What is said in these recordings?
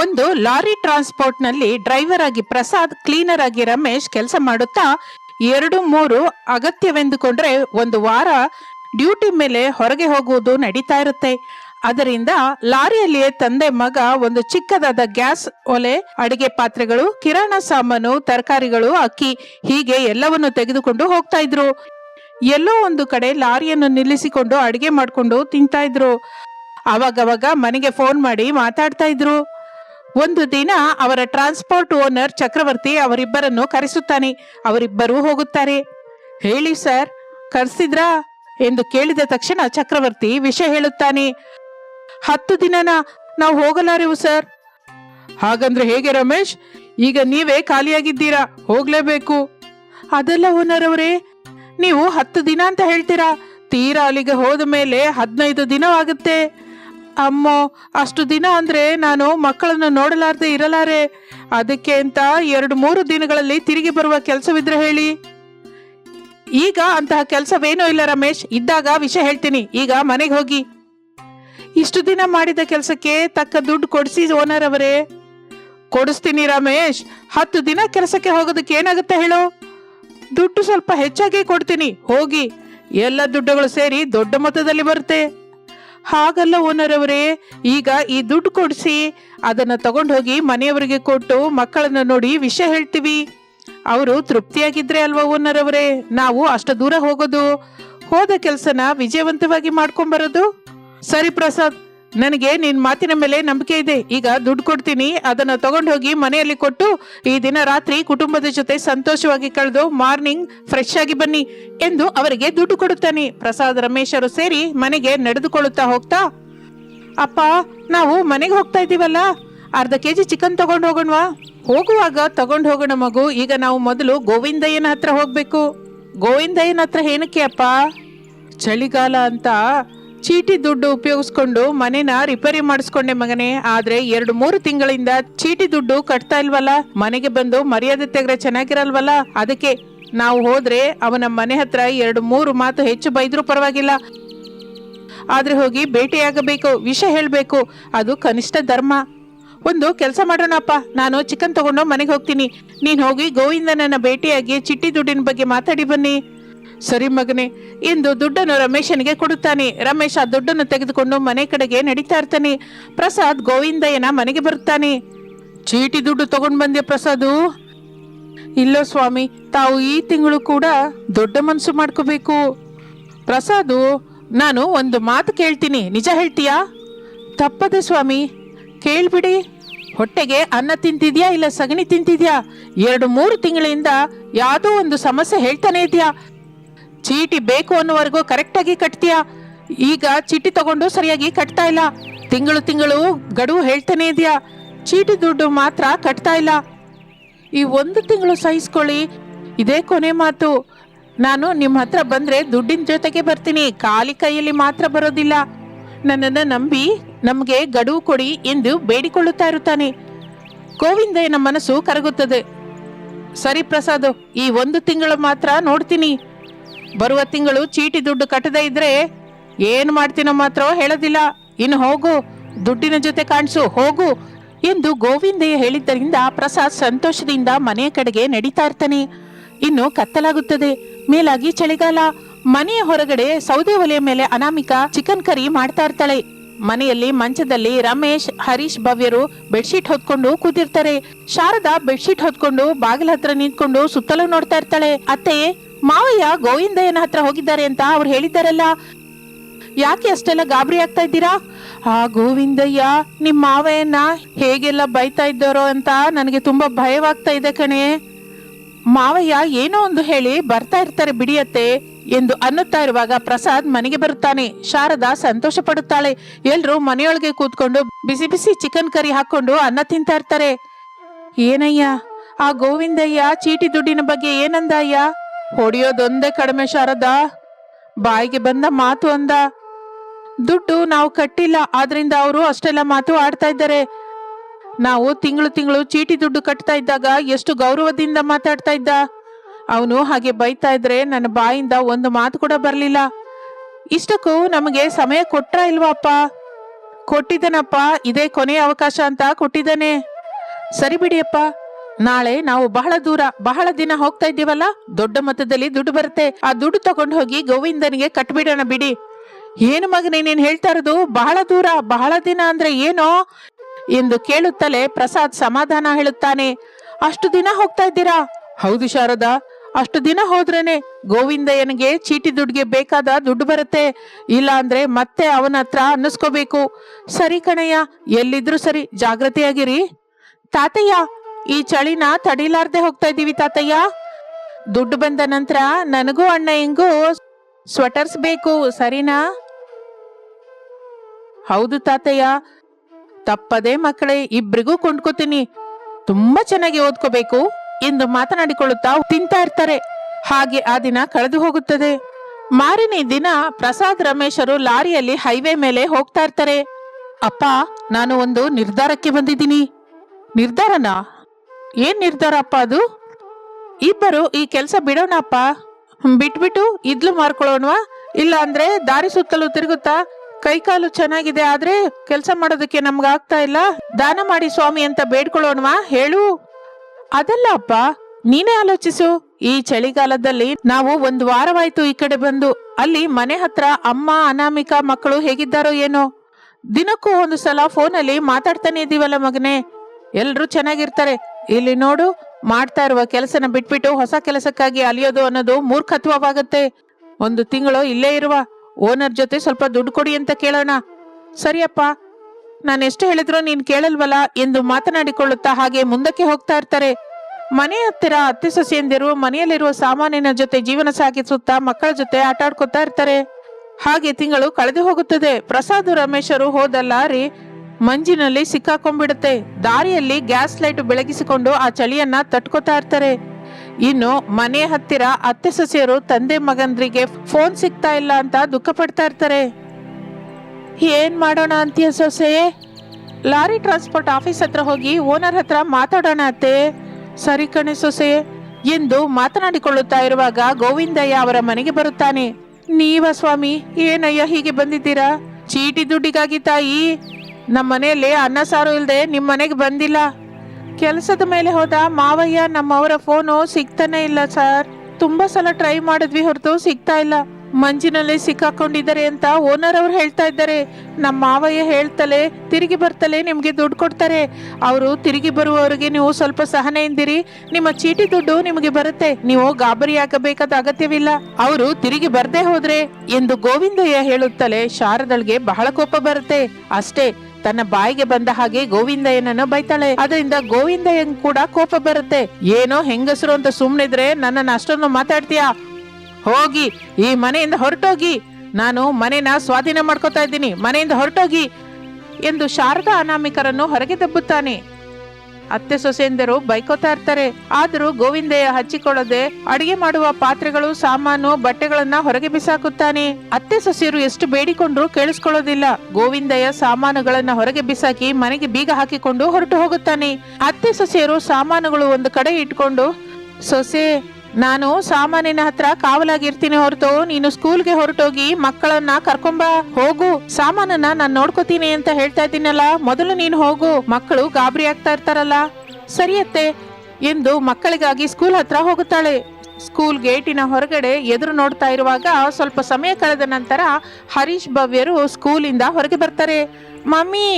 ಒಂದು lorry ಟ್ರಾನ್ಸ್ಪೋರ್ಟ್ನಲ್ಲಿ driver ಆಗಿ Prasad, cleaner ಆಗಿ ರಮೇಶ್ ಕೆಲಸ ಮಾಡುತ್ತಾ ಎರಡು ಮೂರು ಅಗತ್ಯವೆಂದುಕೊಂಡ್ರೆ ಒಂದು ವಾರ ಡ್ಯೂಟಿ ಮೇಲೆ ಹೊರಗೆ ಹೋಗುವುದು ನಡೀತಾ ಇರುತ್ತೆ. ಅದರಿಂದ ಲಾರಿಯಲ್ಲಿಯೇ ತಂದೆ ಮಗ, ಒಂದು ಚಿಕ್ಕದಾದ ಗ್ಯಾಸ್ ಒಲೆ, ಅಡಿಗೆ ಪಾತ್ರೆಗಳು, ಕಿರಾಣ ಸಾಮಾನು, ತರಕಾರಿಗಳು ಅಕ್ಕಿ, ಹೀಗೆ ಎಲ್ಲವನ್ನು ತೆಗೆದುಕೊಂಡು ಹೋಗ್ತಾ ಇದ್ರು. ಎಲ್ಲೋ ಒಂದು ಕಡೆ ಲಾರಿಯನ್ನು ನಿಲ್ಲಿಸಿಕೊಂಡು ಅಡಿಗೆ ಮಾಡಿಕೊಂಡು ತಿಂತಾ ಇದ್ರು. ಅವಾಗವಾಗ ಮನೆಗೆ ಫೋನ್ ಮಾಡಿ ಮಾತಾಡ್ತಾ ಇದ್ರು. ಒಂದು ದಿನ ಅವರ ಟ್ರಾನ್ಸ್ಪೋರ್ಟ್ ಓನರ್ ಚಕ್ರವರ್ತಿ ಅವರಿಬ್ಬರನ್ನು ಕರೆಸುತ್ತಾನೆ. ಅವರಿಬ್ಬರೂ ಹೋಗುತ್ತಾರೆ. ಹೇಳಿ ಸರ್ ಕರೆಸಿದ್ರಾ? ಎಂದು ಕೇಳಿದ ತಕ್ಷಣ ಚಕ್ರವರ್ತಿ ವಿಷಯ ಹೇಳುತ್ತಾನೆ. ಹತ್ತು ದಿನ ನಾವು ಹೋಗಲಾರೆವು ಸರ್ ಹಾಗಂದ್ರೆ ಹೇಗೆ ರಮೇಶ್? ಈಗ ನೀವೇ ಖಾಲಿಯಾಗಿದ್ದೀರಾ? ಹೋಗ್ಲೇಬೇಕು. ಅದಲ್ಲ ಓನರ್ ಅವರೇ, ನೀವು ಹತ್ತು ದಿನ ಅಂತ ಹೇಳ್ತೀರಾ? ತೀರಾ ಅಲ್ಲಿಗೆ ಹೋದ ಮೇಲೆ ಹದಿನೈದು ದಿನವಾಗುತ್ತೆ ಅಮ್ಮೋ, ಅಷ್ಟು ದಿನ ಅಂದ್ರೆ ನಾನು ಮಕ್ಕಳನ್ನು ನೋಡಲಾರ್ದೆ ಇರಲಾರೆ. ಅದಕ್ಕೆ ಅಂತ ಎರಡು ಮೂರು ದಿನಗಳಲ್ಲಿ ತಿರುಗಿ ಬರುವ ಕೆಲಸವಿದ್ರೆ ಹೇಳಿ. ಈಗ ಅಂತಹ ಕೆಲಸವೇನೂ ಇಲ್ಲ ರಮೇಶ್, ಇದ್ದಾಗ ವಿಷಯ ಹೇಳ್ತೀನಿ. ಈಗ ಮನೆಗೆ ಹೋಗಿ. ಇಷ್ಟು ದಿನ ಮಾಡಿದ ಕೆಲಸಕ್ಕೆ ತಕ್ಕ ದುಡ್ಡು ಕೊಡಿಸಿ ಓನರ್ ಅವರೇ. ಕೊಡಿಸ್ತೀನಿ ರಮೇಶ್, ಹತ್ತು ದಿನ ಕೆಲಸಕ್ಕೆ ಹೋಗೋದಕ್ಕೆ ಏನಾಗುತ್ತೆ ಹೇಳು? ದುಡ್ಡು ಸ್ವಲ್ಪ ಹೆಚ್ಚಾಗಿ ಕೊಡ್ತೀನಿ, ಹೋಗಿ. ಎಲ್ಲ ದುಡ್ಡುಗಳು ಸೇರಿ ದೊಡ್ಡ ಮೊತ್ತದಲ್ಲಿ ಬರುತ್ತೆ. ಹಾಗಲ್ಲ ಓನರ್ ಅವರೇ ಈಗ ಈ ದುಡ್ಡು ಕೊಡಿಸಿ, ಅದನ್ನ ತಗೊಂಡು ಹೋಗಿ ಮನೆಯವರಿಗೆ ಕೊಟ್ಟು ಮಕ್ಕಳನ್ನ ನೋಡಿ ವಿಷಯ ಹೇಳ್ತೀವಿ. ಅವರು ತೃಪ್ತಿಯಾಗಿದ್ರೆ ಅಲ್ವಾ ಓನರ್ ಅವರೇ ನಾವು ಅಷ್ಟು ದೂರ ಹೋಗೋದು. ಹೋದ ಕೆಲಸನ ವಿಜಯವಂತವಾಗಿ ಮಾಡ್ಕೊಂಬರೋದು. ಸರಿ ಪ್ರಸಾದ್ ನನಗೆ ನಿನ್ ಮಾತಿನ ಮೇಲೆ ನಂಬಿಕೆ ಇದೆ. ಈಗ ದುಡ್ಡು ಕೊಡ್ತೀನಿ. ಅದನ್ನ ತಗೊಂಡು ಹೋಗಿ ಮನೆಯಲ್ಲಿ ಕೊಟ್ಟು ಈ ದಿನ ರಾತ್ರಿ ಕುಟುಂಬದ ಜೊತೆ ಸಂತೋಷವಾಗಿ ಕಳೆದು ಮಾರ್ನಿಂಗ್ ಫ್ರೆಶ್ ಆಗಿ ಬನ್ನಿ ಎಂದು ಅವರಿಗೆ ದುಡ್ಡು ಕೊಡುತ್ತಾನೆ. ಪ್ರಸಾದ್ ರಮೇಶರು ಸೇರಿ ಮನೆಗೆ ನಡೆದುಕೊಳ್ಳುತ್ತಾ ಹೋಗ್ತಾ, ಅಪ್ಪ, ನಾವು ಮನೆಗೆ ಹೋಗ್ತಾ ಇದ್ದೀವಲ್ಲ. ಅರ್ಧ ಕೆಜಿ ಚಿಕನ್ ತಗೊಂಡು ಹೋಗೋಣವಾ? ಹೋಗುವಾಗ ತಗೊಂಡು ಹೋಗೋಣ ಮಗು. ಈಗ ನಾವು ಮೊದಲು ಗೋವಿಂದಯ್ಯನ ಹತ್ರ ಹೋಗ್ಬೇಕು. ಗೋವಿಂದಯ್ಯನ ಹತ್ರ ಏನಕ್ಕೆ ಅಪ್ಪ? ಚಳಿಗಾಲ ಅಂತ ಚೀಟಿ ದುಡ್ಡು ಉಪಯೋಗಿಸ್ಕೊಂಡು ಮನೆನ ರಿಪೇರಿ ಮಾಡಿಸ್ಕೊಂಡೆ ಮಗನೇ, ಆದ್ರೆ ಎರಡು ಮೂರು ತಿಂಗಳಿಂದ ಚೀಟಿ ದುಡ್ಡು ಕಟ್ತಾ ಇಲ್ವಲ್ಲ? ಮನೆಗೆ ಬಂದು ಮರ್ಯಾದೆ ತೆಗ್ರೆ ಚೆನ್ನಾಗಿರಲ್ವಲ್ಲ? ಅದಕ್ಕೆ ನಾವು ಹೋದ್ರೆ ಅವನ ಮನೆ ಹತ್ರ ಎರಡು ಮೂರು ಮಾತು ಹೆಚ್ಚು ಬೈದ್ರೂ ಪರವಾಗಿಲ್ಲ. ಆದ್ರೆ ಹೋಗಿ ಭೇಟಿಯಾಗಬೇಕು, ವಿಷ ಹೇಳಬೇಕು. ಅದು ಕನಿಷ್ಠ ಧರ್ಮ. ಒಂದು ಕೆಲಸ ಮಾಡೋಣಪ್ಪ ನಾನು ಚಿಕನ್ ತಗೊಂಡು ಮನೆಗೆ ಹೋಗ್ತೀನಿ. ನೀನು ಹೋಗಿ ಗೋವಿಂದನನ್ನ ಭೇಟಿಯಾಗಿ ಚಿಟ್ಟಿ ದುಡ್ಡಿನ ಬಗ್ಗೆ ಮಾತಾಡಿ ಬನ್ನಿ. ಸರಿ ಮಗನೇ ಎಂದು ದುಡ್ಡನ್ನು ರಮೇಶನಿಗೆ ಕೊಡುತ್ತಾನೆ. ರಮೇಶ್ ಆ ದುಡ್ಡನ್ನು ತೆಗೆದುಕೊಂಡು ಮನೆ ಕಡೆಗೆ ನಡೀತಾ ಇರ್ತಾನೆ. ಪ್ರಸಾದ್ ಗೋವಿಂದಯ್ಯನ ಮನೆಗೆ ಬರುತ್ತಾನೆ. ಚೀಟಿ ದುಡ್ಡು ತಗೊಂಡ್ ಬಂದೆ ಪ್ರಸಾದು? ಇಲ್ಲ ಸ್ವಾಮಿ, ತಾವು ಈ ತಿಂಗಳು ಕೂಡ ದೊಡ್ಡ ಮನಸ್ಸು ಮಾಡ್ಕೋಬೇಕು. ಪ್ರಸಾದು, ನಾನು ಒಂದು ಮಾತು ಕೇಳ್ತೀನಿ. ನಿಜ ಹೇಳ್ತೀಯಾ? ತಪ್ಪದೆ ಸ್ವಾಮಿ, ಕೇಳ್ಬಿಡಿ. ಹೊಟ್ಟೆಗೆ ಅನ್ನ ತಿಂತಿದ್ಯಾ ಇಲ್ಲ ಸಗಣಿ ತಿಂತಿದ್ಯಾ? ಎರಡು ಮೂರು ತಿಂಗಳಿಂದ ಯಾವುದೋ ಒಂದು ಸಮಸ್ಯೆ ಹೇಳ್ತಾನೆ ಇದೆಯಾ? ಚೀಟಿ ಬೇಕು ಅನ್ನೋವರೆಗೂ ಕರೆಕ್ಟಾಗಿ ಕಟ್ತೀಯಾ? ಈಗ ಚೀಟಿ ತಗೊಂಡು ಸರಿಯಾಗಿ ಕಟ್ತಾ ಇಲ್ಲ. ತಿಂಗಳು ತಿಂಗಳು ಗಡುವು ಹೇಳ್ತಾನೆ ಇದೆಯಾ? ಚೀಟಿ ದುಡ್ಡು ಮಾತ್ರ ಕಟ್ತಾ ಇಲ್ಲ. ಈ ಒಂದು ತಿಂಗಳು ಸಹಿಸ್ಕೊಳ್ಳಿ. ಇದೇ ಕೊನೆ ಮಾತು. ನಾನು ನಿಮ್ಮ ಹತ್ರ ಬಂದ್ರೆ ದುಡ್ಡಿನ ಜೊತೆಗೆ ಬರ್ತೀನಿ. ಖಾಲಿ ಕೈಯಲ್ಲಿ ಮಾತ್ರ ಬರೋದಿಲ್ಲ. ನನ್ನನ್ನು ನಂಬಿ ನಮಗೆ ಗಡುವು ಕೊಡಿ ಎಂದು ಬೇಡಿಕೊಳ್ಳುತ್ತಾ ಇರುತ್ತಾನೆ. ಗೋವಿಂದಯ್ಯನ ಮನಸ್ಸು ಕರಗುತ್ತದೆ. ಸರಿ ಪ್ರಸಾದ್, ಈ ಒಂದು ತಿಂಗಳು ಮಾತ್ರ ನೋಡ್ತೀನಿ. ಬರುವ ತಿಂಗಳು ಚೀಟಿ ದುಡ್ಡು ಕಟ್ಟದೇ ಇದ್ರೆ ಏನ್ ಮಾಡ್ತೀನೋ ಮಾತ್ರ ಹೇಳೋದಿಲ್ಲ. ಇನ್ನು ಹೋಗು, ದುಡ್ಡಿನ ಜೊತೆ ಕಾಣಿಸು, ಹೋಗು ಎಂದು ಗೋವಿಂದಯ್ಯ ಹೇಳಿದ್ದರಿಂದ ಪ್ರಸಾದ್ ಸಂತೋಷದಿಂದ ಮನೆಯ ಕಡೆಗೆ ನಡೀತಾ ಇರ್ತಾನೆ. ಇನ್ನು ಕತ್ತಲಾಗುತ್ತದೆ. ಮೇಲಾಗಿ ಚಳಿಗಾಲ. ಮನೆಯ ಹೊರಗಡೆ ಸೌದೆ ಒಲೆಯ ಮೇಲೆ ಅನಾಮಿಕ ಚಿಕನ್ ಕರಿ ಮಾಡ್ತಾ ಇರ್ತಾಳೆ. ಮನೆಯಲ್ಲಿ ಮಂಚದಲ್ಲಿ ರಮೇಶ್, ಹರೀಶ್ ಭವ್ಯರು ಬೆಡ್ಶೀಟ್ ಹೊತ್ಕೊಂಡು ಕೂತಿರ್ತಾರೆ. ಶಾರದಾ ಬೆಡ್ಶೀಟ್ ಹೊತ್ಕೊಂಡು ಬಾಗಿಲ ಹತ್ರ ನಿಂತ್ಕೊಂಡು ಸುತ್ತಲೂ ನೋಡ್ತಾ ಇರ್ತಾಳೆ. ಅತ್ತೆ ಮಾವಯ್ಯ ಗೋವಿಂದಯ್ಯನ ಹತ್ರ ಹೋಗಿದ್ದಾರೆ ಅಂತ ಅವ್ರು ಹೇಳಿದ್ದಾರಲ್ಲ. ಯಾಕೆ ಅಷ್ಟೆಲ್ಲ ಗಾಬರಿ ಆಗ್ತಾ ಇದ್ದೀರಾ? ಆ ಗೋವಿಂದಯ್ಯ, ನಿಮ್ ಮಾವಯ್ಯನ ಹೇಗೆಲ್ಲ ಬೈತಾ ಇದ್ದಾರೋ ಅಂತ ನನಗೆ ತುಂಬಾ ಭಯವಾಗ್ತಾ ಇದೆ ಕಣೆ. ಮಾವಯ್ಯ ಏನೋ ಒಂದು ಹೇಳಿ ಬರ್ತಾ ಇರ್ತಾರೆ ಬಿಡಿಯತ್ತೆ ಎಂದು ಅನ್ನುತ್ತಾ ಇರುವಾಗ ಪ್ರಸಾದ್ ಮನೆಗೆ ಬರುತ್ತಾನೆ. ಶಾರದಾ ಸಂತೋಷ ಪಡುತ್ತಾಳೆ. ಎಲ್ರು ಮನೆಯೊಳಗೆ ಕೂತ್ಕೊಂಡು ಬಿಸಿ ಬಿಸಿ ಚಿಕನ್ ಕರಿ ಹಾಕೊಂಡು ಅನ್ನ ತಿಂತಾ ಇರ್ತಾರೆ. ಏನಯ್ಯ? ಆ ಗೋವಿಂದಯ್ಯ ಚೀಟಿ ದುಡ್ಡಿನ ಬಗ್ಗೆ ಏನಂದ ಅಯ್ಯ? ಹೊಡಿಯೋದೊಂದೇ ಕಡಿಮೆ ಶಾರದಾ. ಬಾಯಿಗೆ ಬಂದ ಮಾತು ಅಂದ. ದುಡ್ಡು ನಾವು ಕಟ್ಟಿಲ್ಲ, ಆದ್ರಿಂದ ಅವರು ಅಷ್ಟೆಲ್ಲ ಮಾತು ಆಡ್ತಾ ಇದ್ದಾರೆ. ನಾವು ತಿಂಗಳು ತಿಂಗಳು ಚೀಟಿ ದುಡ್ಡು ಕಟ್ತಾ ಇದ್ದಾಗ ಎಷ್ಟು ಗೌರವದಿಂದ ಮಾತಾಡ್ತಾ ಇದ್ದ. ಅವನು ಹಾಗೆ ಬೈತಾ ಇದ್ರೆ ನನ್ನ ಬಾಯಿಂದ ಒಂದು ಮಾತು ಕೂಡ ಬರಲಿಲ್ಲ. ಇಷ್ಟಕ್ಕೂ ನಮಗೆ ಸಮಯ ಕೊಟ್ರ ಇಲ್ವಾ ಅಪ್ಪ? ಕೊಟ್ಟಿದ್ದಾನಪ್ಪ, ಇದೇ ಕೊನೆಯ ಅವಕಾಶ ಅಂತ ಕೊಟ್ಟಿದ್ದಾನೆ. ಸರಿ ಬಿಡಿಯಪ್ಪ ನಾಳೆ ನಾವು ಬಹಳ ದೂರ, ಬಹಳ ದಿನ ಹೋಗ್ತಾ ಇದ್ದೀವಲ್ಲ? ದೊಡ್ಡ ಮೊತ್ತದಲ್ಲಿ ದುಡ್ಡು ಬರುತ್ತೆ. ಆ ದುಡ್ಡು ತಗೊಂಡು ಹೋಗಿ ಗೋವಿಂದನಿಗೆ ಕಟ್ಬಿಡೋಣ ಬಿಡಿ. ಏನು ಮಗನೇ, ನೀನ್ ಹೇಳ್ತಾ ಇರೋದು ಬಹಳ ದೂರ, ಬಹಳ ದಿನ ಅಂದ್ರೆ ಏನೋ? ಎಂದು ಕೇಳುತ್ತಲೇ ಪ್ರಸಾದ್ ಸಮಾಧಾನ ಹೇಳುತ್ತಾನೆ. ಅಷ್ಟು ದಿನ ಹೋಗ್ತಾ ಇದ್ದೀರಾ? ಹೌದು ಶಾರದಾ, ಅಷ್ಟು ದಿನ ಹೋದ್ರೇನೆ ಗೋವಿಂದಯ್ಯನಿಗೆ ಚೀಟಿ ದುಡ್ಡಿಗೆ ಬೇಕಾದ ದುಡ್ಡು ಬರುತ್ತೆ. ಇಲ್ಲ ಅಂದ್ರೆ ಮತ್ತೆ ಅವನ ಹತ್ರ ಅನ್ನಿಸ್ಕೋಬೇಕು. ಸರಿ ಕಣಯ್ಯ, ಎಲ್ಲಿದ್ರು ಸರಿ, ಜಾಗ್ರತೆಯಾಗಿರಿ. ತಾತಯ್ಯ ಈ ಚಳಿನ ತಡಿಲಾರ್ದೆ ಹೋಗ್ತಾ ಇದ್ದೀವಿ ತಾತಯ್ಯ. ದುಡ್ಡು ಬಂದ ನಂತರ ನನಗೂ ಅಣ್ಣ ಹೆಂಗೂ ಸ್ವೆಟರ್ಸ್ ಬೇಕು, ಸರಿನಾ? ಹೌದು ತಾತಯ್ಯ. ತಪ್ಪದೆ ಮಕ್ಕಳೇ, ಇಬ್ರಿಗೂ ಕೊಂಡ್ಕೋತೀನಿ. ತುಂಬಾ ಚೆನ್ನಾಗಿ ಓದ್ಕೋಬೇಕು. ಎಂದು ಮಾತನಾಡಿಕೊಳ್ಳುತ್ತಾ ತಿಂತಾ ಇರ್ತಾರೆ. ಹಾಗೆ ಆ ದಿನ ಕಳೆದು ಹೋಗುತ್ತದೆ. ಮಾರನೇ ದಿನ ಪ್ರಸಾದ್ ರಮೇಶರು ಲಾರಿಯಲ್ಲಿ ಹೈವೇ ಮೇಲೆ ಹೋಗ್ತಾ ಇರ್ತಾರೆ. ಅಪ್ಪ, ನಾನು ಒಂದು ನಿರ್ಧಾರಕ್ಕೆ ಬಂದಿದ್ದೀನಿ. ನಿರ್ಧಾರನಾ? ಏನ್ ನಿರ್ಧಾರಪ್ಪ ಅದು? ಇಬ್ಬರು ಈ ಕೆಲಸ ಬಿಡೋಣಪ್ಪ. ಬಿಟ್ಬಿಟ್ಟು ಇದ್ಲು ಮಾರ್ಕೊಳ್ಳೋಣವಾ? ಇಲ್ಲ ಅಂದ್ರೆ ದಾರಿ ಸುತ್ತಲೂ ತಿರುಗುತ್ತಾ? ಕೈಕಾಲು ಚೆನ್ನಾಗಿದೆ ಆದ್ರೆ ಕೆಲಸ ಮಾಡೋದಕ್ಕೆ ನಮ್ಗೆ ಆಗ್ತಾ ಇಲ್ಲ. ದಾನ ಮಾಡಿ ಸ್ವಾಮಿ ಅಂತ ಬೇಡ್ಕೊಳ್ಳೋಣವಾ? ಹೇಳು. ಅದಲ್ಲ ಅಪ್ಪ, ನೀನೇ ಆಲೋಚಿಸು. ಈ ಚಳಿಗಾಲದಲ್ಲಿ ನಾವು ಒಂದು ವಾರವಾಯ್ತು ಈ ಕಡೆ ಬಂದು, ಅಲ್ಲಿ ಮನೆ ಹತ್ರ ಅಮ್ಮ, ಅನಾಮಿಕಾ ಮಕ್ಕಳು ಹೇಗಿದ್ದಾರೋ ಏನೋ. ದಿನಕ್ಕೂ ಒಂದು ಸಲ ಫೋನಲ್ಲಿ ಮಾತಾಡ್ತಾನೆ ಇದೀವಲ್ಲ ಮಗನೇ. ಎಲ್ರೂ ಚೆನ್ನಾಗಿರ್ತಾರೆ. ಇಲ್ಲಿ ನೋಡು, ಮಾಡ್ತಾ ಇರುವ ಕೆಲಸನ ಬಿಟ್ಬಿಟ್ಟು ಹೊಸ ಕೆಲಸಕ್ಕಾಗಿ ಅಲಿಯೋದು ಅನ್ನೋದು ಮೂರ್ಖತ್ವವಾಗತ್ತೆ. ಒಂದು ತಿಂಗಳು ಇಲ್ಲೇ ಇರುವ ಓನರ್ ಜೊತೆ ಸ್ವಲ್ಪ ದುಡ್ಡು ಕೊಡಿ ಅಂತ ಕೇಳೋಣ. ಸರಿಯಪ್ಪ, ನಾನು ಎಷ್ಟು ಹೇಳಿದ್ರು ನೀನ್ ಕೇಳಲ್ವಲ್ಲ ಎಂದು ಮಾತನಾಡಿಕೊಳ್ಳುತ್ತಾ ಹಾಗೆ ಮುಂದಕ್ಕೆ ಹೋಗ್ತಾ ಇರ್ತಾರೆ. ಮನೆ ಹತ್ತಿರ ಅತ್ತೆ ಸೊಸೆಯಂದಿರು ಮನೆಯಲ್ಲಿರುವ ಸಾಮಾನಿನ ಜೊತೆ ಜೀವನ ಸಾಗಿಸುತ್ತಾ ಮಕ್ಕಳ ಜೊತೆ ಆಟ ಇರ್ತಾರೆ. ಹಾಗೆ ತಿಂಗಳು ಕಳೆದು ಹೋಗುತ್ತದೆ. ಪ್ರಸಾದ್, ರಮೇಶರು ಹೋದ ಲಾರಿ ಮಂಜಿನಲ್ಲಿ ಸಿಕ್ಕಾಕೊಂಡ್ಬಿಡುತ್ತೆ ದಾರಿಯಲ್ಲಿ ಗ್ಯಾಸ್ ಲೈಟ್ ಬೆಳಗಿಸಿಕೊಂಡು ಆ ಚಳಿಯನ್ನ ತಟ್ಕೋತಾ ಇರ್ತಾರೆ. ಇನ್ನು ಮನೆ ಹತ್ತಿರ ಅತ್ತೆ ಸೊಸೆಯರು ತಂದೆ ಮಗಂದ್ರಿಗೆ ಫೋನ್ ಸಿಗ್ತಾ ಇಲ್ಲ ಅಂತ ದುಃಖ ಪಡ್ತಾ ಇರ್ತಾರೆ. ಏನ್ ಮಾಡೋಣ ಅಂತೀಯ ಸೊಸೆಯೇ ಲಾರಿ ಟ್ರಾನ್ಸ್ಪೋರ್ಟ್ ಆಫೀಸ್ ಹತ್ರ ಹೋಗಿ ಓನರ್ ಹತ್ರ ಮಾತಾಡೋಣ ಅತ್ತೆ. ಸರಿ ಕಣೆ ಸೊಸೆ. ಎಂದು ಮಾತನಾಡಿಕೊಳ್ಳುತ್ತಾ ಇರುವಾಗ ಗೋವಿಂದಯ್ಯ ಅವರ ಮನೆಗೆ ಬರುತ್ತಾನೆ. ನೀವ ಸ್ವಾಮಿ, ಏನಯ್ಯ ಹೀಗೆ ಬಂದಿದ್ದೀರಾ? ಚೀಟಿ ದುಡ್ಡಿಗಾಗಿ ತಾಯಿ. ನಮ್ಮ ಮನೆಯಲ್ಲಿ ಅನ್ನ ಸಾರು ಇಲ್ಲದೆ ನಿಮ್ಮ ಮನೆಗೆ ಬಂದಿಲ್ಲ. ಕೆಲಸದ ಮೇಲೆ ಹೋದ ಮಾವಯ್ಯ ನಮ್ಮವರ ಫೋನು ಸಿಗ್ತಾನೆ ಇಲ್ಲ ಸರ್. ತುಂಬಾ ಸಲ ಟ್ರೈ ಮಾಡಿದ್ವಿ ಹೊರತು ಸಿಗ್ತಾ ಇಲ್ಲ. ಮಂಜಿನಲ್ಲಿ ಸಿಕ್ಕಾಕೊಂಡಿದ್ದಾರೆ ಅಂತ ಓನರ್ ಅವ್ರು ಹೇಳ್ತಾ ಇದ್ದಾರೆ. ನಮ್ಮ ಮಾವಯ್ಯ ಹೇಳ್ತಲೇ, ತಿರುಗಿ ಬರ್ತಲೇ ನಿಮಗೆ ದುಡ್ಡು ಕೊಡ್ತಾರೆ. ಅವರು ತಿರುಗಿ ಬರುವವರಿಗೆ ನೀವು ಸ್ವಲ್ಪ ಸಹನೆಯಿಂದಿರಿ. ನಿಮ್ಮ ಚೀಟಿ ದುಡ್ಡು ನಿಮಗೆ ಬರುತ್ತೆ. ನೀವು ಗಾಬರಿ ಆಗಬೇಕಾದ ಅಗತ್ಯವಿಲ್ಲ. ಅವರು ತಿರುಗಿ ಬರ್ದೇ ಹೋದ್ರೆ ಎಂದು ಗೋವಿಂದಯ್ಯ ಹೇಳುತ್ತಲೇ ಶಾರದಳಿಗೆ ಬಹಳ ಕೋಪ ಬರುತ್ತೆ. ಅಷ್ಟೇ ತನ್ನ ಬಾಯಿಗೆ ಬಂದ ಹಾಗೆ ಗೋವಿಂದಯ್ಯನನ್ನು ಬೈತಾಳೆ. ಅದರಿಂದ ಗೋವಿಂದಯ್ಯನ್ ಕೂಡ ಕೋಪ ಬರುತ್ತೆ. ಏನೋ ಹೆಂಗಸರು ಅಂತ ಸುಮ್ನಿದ್ರೆ ನನ್ನನ್ನು ಅಷ್ಟೊಂದು ಮಾತಾಡ್ತೀಯಾ? ಹೋಗಿ, ಈ ಮನೆಯಿಂದ ಹೊರಟೋಗಿ. ನಾನು ಮನೆನ ಸ್ವಾಧೀನ ಮಾಡ್ಕೋತಾ ಇದ್ದೀನಿ. ಮನೆಯಿಂದ ಹೊರಟೋಗಿ ಎಂದು ಶಾರದಾ ಅನಾಮಿಕರನ್ನು ಹೊರಗೆ ದಬ್ಬುತ್ತಾನೆ. ಅತ್ತೆ ಸೊಸೆಯಂದರು ಬೈಕೋತಾ ಇರ್ತಾರೆ. ಆದರೂ ಗೋವಿಂದಯ್ಯ ಹಚ್ಚಿಕೊಳ್ಳದೆ ಅಡಿಗೆ ಮಾಡುವ ಪಾತ್ರೆಗಳು, ಸಾಮಾನು, ಬಟ್ಟೆಗಳನ್ನ ಹೊರಗೆ ಬಿಸಾಕುತ್ತಾನೆ. ಅತ್ತೆ ಸೊಸೆಯರು ಎಷ್ಟು ಬೇಡಿಕೊಂಡ್ರು ಕೇಳಿಸ್ಕೊಳ್ಳೋದಿಲ್ಲ. ಗೋವಿಂದಯ್ಯ ಸಾಮಾನುಗಳನ್ನ ಹೊರಗೆ ಬಿಸಾಕಿ ಮನೆಗೆ ಬೀಗ ಹಾಕಿಕೊಂಡು ಹೊರಟು ಹೋಗುತ್ತಾನೆ. ಅತ್ತೆ ಸೊಸೆಯರು ಸಾಮಾನುಗಳು ಒಂದು ಕಡೆ ಇಟ್ಕೊಂಡು, ಸೊಸೆ ನಾನು ಸಾಮಾನಿನ ಹತ್ರ ಕಾವಲಾಗಿರ್ತೀನಿ ಹೊರತು, ನೀನು ಸ್ಕೂಲ್ಗೆ ಹೊರಟೋಗಿ ಮಕ್ಕಳನ್ನ ಕರ್ಕೊಂಬ, ಹೋಗು. ಸಾಮಾನನ್ನ ನಾನು ನೋಡ್ಕೋತೀನಿ ಅಂತ ಹೇಳ್ತಾ ಇದ್ದೀನಲ್ಲ, ಮೊದಲು ನೀನು ಹೋಗು. ಮಕ್ಕಳು ಗಾಬರಿ ಆಗ್ತಾ ಇರ್ತಾರಲ್ಲ. ಸರಿಯತ್ತೆ ಎಂದು ಮಕ್ಕಳಿಗಾಗಿ ಸ್ಕೂಲ್ ಹತ್ರ ಹೋಗುತ್ತಾಳೆ. ಸ್ಕೂಲ್ ಗೇಟಿನ ಹೊರಗಡೆ ಎದುರು ನೋಡ್ತಾ ಇರುವಾಗ ಸ್ವಲ್ಪ ಸಮಯ ಕಳೆದ ನಂತರ ಹರೀಶ್ ಭವ್ಯರು ಸ್ಕೂಲಿಂದ ಹೊರಗೆ ಬರ್ತಾರೆ. ಮಮ್ಮಿ,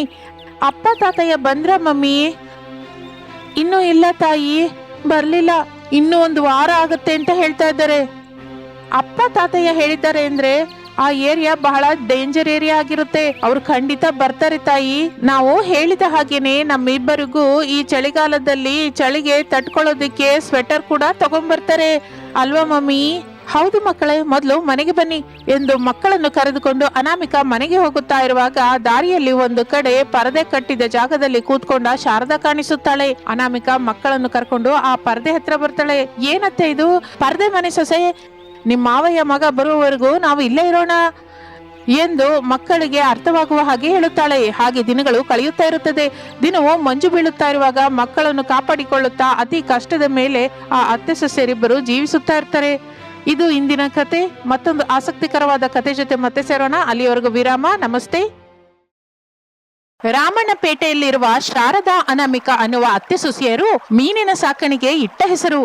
ಅಪ್ಪ ತಾತಯ್ಯ ಬಂದ್ರ ಮಮ್ಮಿ? ಇನ್ನೂ ಇಲ್ಲ ತಾಯಿ, ಬರ್ಲಿಲ್ಲ. ಇನ್ನೂ ಒಂದು ವಾರ ಆಗುತ್ತೆ ಅಂತ ಹೇಳ್ತಾ ಇದ್ದಾರೆ. ಅಪ್ಪ ತಾತಯ್ಯ ಹೇಳಿದ್ದಾರೆ ಅಂದ್ರೆ ಆ ಏರಿಯಾ ಬಹಳ ಡೇಂಜರ್ ಏರಿಯಾ ಆಗಿರುತ್ತೆ. ಅವ್ರು ಖಂಡಿತ ಬರ್ತಾರೆ ತಾಯಿ. ನಾವು ಹೇಳಿದ ಹಾಗೇನೆ ನಮ್ಮಿಬ್ಬರಿಗೂ ಈ ಚಳಿಗಾಲದಲ್ಲಿ ಚಳಿಗೆ ತಟ್ಕೊಳ್ಳೋದಿಕ್ಕೆ ಸ್ವೆಟರ್ ಕೂಡ ತಗೊಂಡ್ಬರ್ತಾರೆ. ಅಲ್ವಾ ಮಮ್ಮಿ? ಹೌದು ಮಕ್ಕಳೇ, ಮೊದಲು ಮನೆಗೆ ಬನ್ನಿ ಎಂದು ಮಕ್ಕಳನ್ನು ಕರೆದುಕೊಂಡು ಅನಾಮಿಕ ಮನೆಗೆ ಹೋಗುತ್ತಾ ಇರುವಾಗ ದಾರಿಯಲ್ಲಿ ಒಂದು ಕಡೆ ಪರದೆ ಕಟ್ಟಿದ ಜಾಗದಲ್ಲಿ ಕೂತ್ಕೊಂಡ ಶಾರದಾ ಕಾಣಿಸುತ್ತಾಳೆ. ಅನಾಮಿಕ ಮಕ್ಕಳನ್ನು ಕರ್ಕೊಂಡು ಆ ಪರದೆ ಹತ್ರ ಬರ್ತಾಳೆ. ಏನತ್ತೆ ಇದು? ಪರದೆ ಮನೆ ಸೊಸೆ ನಿಮ್ಮ ಮಾವಯ್ಯ ಮಗ ಬರುವವರೆಗೂ ನಾವು ಇಲ್ಲೇ ಇರೋಣ ಎಂದು ಮಕ್ಕಳಿಗೆ ಅರ್ಥವಾಗುವ ಹಾಗೆ ಹೇಳುತ್ತಾಳೆ. ಹಾಗೆ ದಿನಗಳು ಕಳೆಯುತ್ತಾ ಇರುತ್ತದೆ. ದಿನವೂ ಮಂಜು ಬೀಳುತ್ತಾ ಇರುವಾಗ ಮಕ್ಕಳನ್ನು ಕಾಪಾಡಿಕೊಳ್ಳುತ್ತಾ ಅತಿ ಕಷ್ಟದ ಮೇಲೆ ಆ ಅತ್ತೆ ಸೊಸೆಯರಿಬ್ಬರು ಜೀವಿಸುತ್ತಾ ಇರ್ತಾರೆ. ಇದು ಇಂದಿನ ಕತೆ. ಮತ್ತೊಂದು ಆಸಕ್ತಿಕರವಾದ ಕತೆ ಜೊತೆ ಮತ್ತೆ ಸೇರೋಣ. ಅಲ್ಲಿಯವರೆಗೂ ವಿರಾಮ. ನಮಸ್ತೆ. ರಾಮಣ್ಣಪೇಟೆಯಲ್ಲಿರುವ ಶಾರದಾ ಅನಾಮಿಕ ಅನ್ನುವ ಅತ್ತೆ ಸೊಸೆಯರು ಮೀನಿನ ಸಾಕಣೆಗೆ ಇಟ್ಟ ಹೆಸರು.